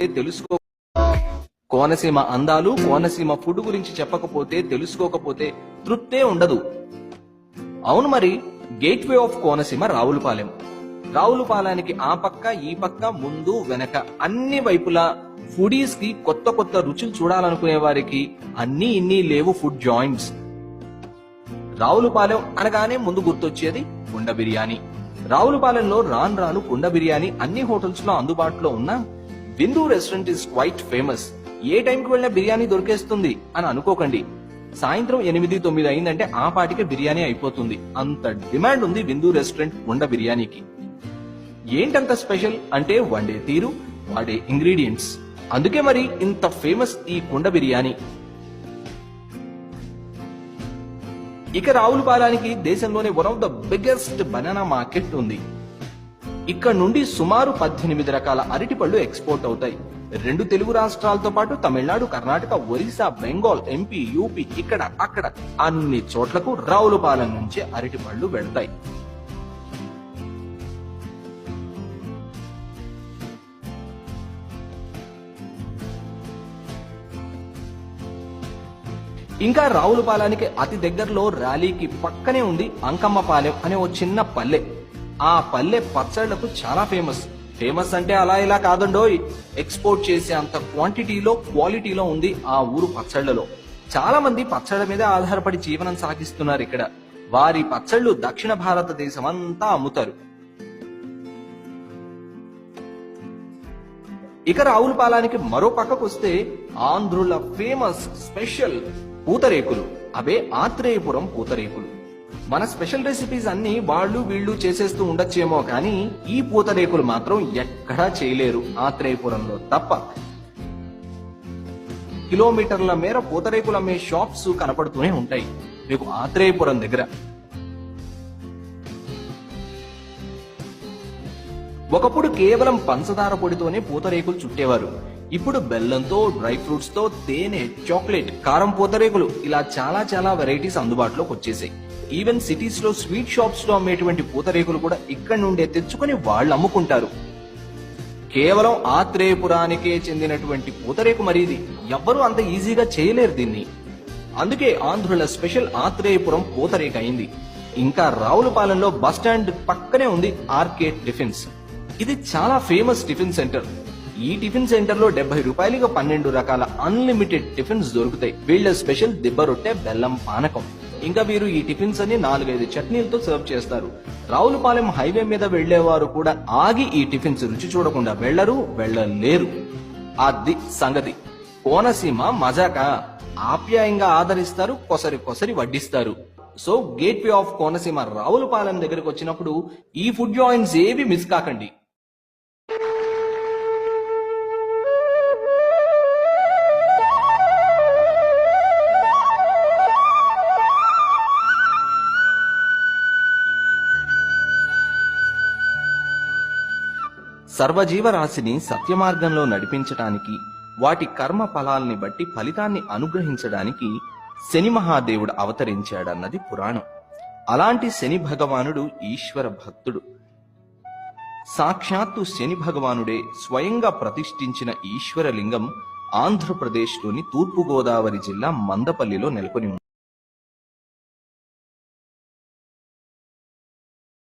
తెలుసుకో కోనసీమ అందాలు కోనసీమ ఫుడ్ గురించి చెప్పకపోతే తెలుసుకోకపోతే తృప్తే ఉండదు. అవును మరి గేట్వే ఆఫ్ కోనసీమ రావులపాలెం. రావులపాలెంకి ఆ పక్క ఈ పక్క ముందు వెనక అన్ని వైపులా ఫుడీస్కి కొత్త కొత్త రుచులు చూడాలనుకునే వారికి అన్ని ఇన్ని లేవు ఫుడ్ జాయింట్స్. రావులపాలెం అనగానే ముందు గుర్తొచ్చేది కుండ బిర్యానీ. రావులపాలెంలో రాన్ రాను కుండ బిర్యానీ అన్ని హోటల్స్లో అందుబాటులో ఉన్న Bindu restaurant is quite famous ఏ టైంకి వెళ్ళినా బిర్యానీ దొరికేస్తుంది అని అనుకోకండి. సాయంత్రం ఎనిమిది తొమ్మిది అయిందంటే ఆ పాటికి బిర్యానీ అయిపోతుంది. అంత డిమాండ్ ఉంది బిందు రెస్టారెంట్ కుండ బిర్యానీకి. ఏంటంత స్పెషల్ అంటే వండే తీరు వాడే ఇంగ్రీడియంట్స్. అందుకే మరి ఇంత ఫేమస్ ఈ కుండ బిర్యానీ. ఇక రావులపాలానికి దేశంలోనే one of the biggest banana market ఉంది. ఇక్కడ నుండి సుమారు పద్దెనిమిది రకాల అరటిపళ్ళు ఎక్స్పోర్ట్ అవుతాయి. రెండు తెలుగు రాష్ట్రాలతో పాటు తమిళనాడు కర్ణాటక ఒరిస్సా బెంగాల్ ఎంపీ యూపీ ఇక్కడ అక్కడ అన్ని చోట్లకు రావులపాలెం నుంచే అరటిపళ్ళు వెళ్తాయి. ఇంకా రావులపాలానికి అతి దగ్గరలో ర్యాలీకి పక్కనే ఉంది అంకమ్మపాలెం అనే ఓ చిన్న పల్లె. ఆ పల్లె పచ్చళ్ళకు చాలా ఫేమస్ ఫేమస్ అంటే అలా ఇలా కాదండోయ్. ఎక్స్పోర్ట్ చేసే అంత క్వాంటిటీలో క్వాలిటీలో ఉంది ఆ ఊరు పచ్చళ్ళలో. చాలా మంది పచ్చళ్ళ మీద ఆధారపడి జీవనం సాగిస్తున్నారు ఇక్కడ. వారి పచ్చళ్ళు దక్షిణ భారతదేశం అంతా అమ్ముతారు. ఇక రావులపాలానికి మరో పక్కకు వస్తే ఆంధ్రుల ఫేమస్ స్పెషల్ పూతరేకులు. అవే ఆత్రేయపురం పూతరేకులు. మన స్పెషల్ రెసిపీస్ అన్ని వాళ్ళు వీళ్ళు చేసేస్తూ ఉండొచ్చేమో కానీ ఈ పూతరేకులు మాత్రం ఎక్కడా చేయలేరు ఆత్రేయపురంలో తప్ప. కిలోమీటర్ల మేర పూతరేకులు అమ్మే షాప్స్ కనపడుతూనే ఉంటాయి. మీకు ఆత్రేయపురం దగ్గర. ఒకప్పుడు కేవలం పంచదార పొడితోనే పూతరేకులు చుట్టేవారు. ఇప్పుడు బెల్లంతో డ్రై ఫ్రూట్స్తో తేనె చాక్లెట్ కారం పూతరేకులు ఇలా చాలా చాలా వెరైటీస్ అందుబాటులోకి వచ్చేసాయి. ఈవెన్ సిటీస్లో స్వీట్ షాప్స్లో అమ్మేటువంటి పూతరేకులు కూడా ఇక్కడ నుండే తెచ్చుకొని వాళ్ళు అమ్ముకుంటారు. కేవలం ఆత్రేయపురానికే చెందినటువంటి పూతరేకు మరీది ఎవ్వరూ అంత ఈజీగా చేయలేరు దీన్ని. అందుకే ఆంధ్రుల స్పెషల్ ఆత్రేయపురం పూతరేక అయింది. ఇంకా రావులపాలెంలో బస్టాండ్ పక్కనే ఉంది ఆర్కే టిఫిన్స్. ఇది చాలా ఫేమస్ టిఫిన్ సెంటర్. ఈ టిఫిన్ సెంటర్లో డెబ్బై రూపాయలుగా పన్నెండు రకాల అన్లిమిటెడ్ టిఫిన్స్ దొరుకుతాయి. వీళ్ళ స్పెషల్ దిబ్బ రొట్టె బెల్లం పానకం. ఇంకా వీరు ఈ టిఫిన్స్ అన్ని నాలుగైదు చట్నీలతో సర్వ్ చేస్తారు. రావులపాలెం హైవే మీద వెళ్ళేవారు కూడా ఆగి ఈ టిఫిన్స్ రుచి చూడకుండా వెళ్ళరు వెళ్ళలేరు. అది సంగతి. కోనసీమ మజాక ఆప్యాయంగా ఆదరిస్తారు కొసరి కొసరి వడ్డిస్తారు. So gateway of Konaseema Ravulapalem దగ్గరకు వచ్చినప్పుడు ఈ ఫుడ్ జాయింట్స్ ఏవి మిస్ కాకండి. సర్వజీవరాశిని సత్యమార్గంలో నడిపించటానికి వాటి కర్మ ఫలాల్ని బట్టి ఫలితాన్ని అనుగ్రహించడానికి శని మహాదేవుడు అవతరించాడన్నది పురాణం. అలాంటి శని భగవానుడు ఈశ్వర భక్తుడు. సాక్షాత్తు శని భగవానుడే స్వయంగా ప్రతిష్ఠించిన ఈశ్వరలింగం ఆంధ్రప్రదేశ్లోని తూర్పుగోదావరి జిల్లా మందపల్లిలో నెలకొని ఉంది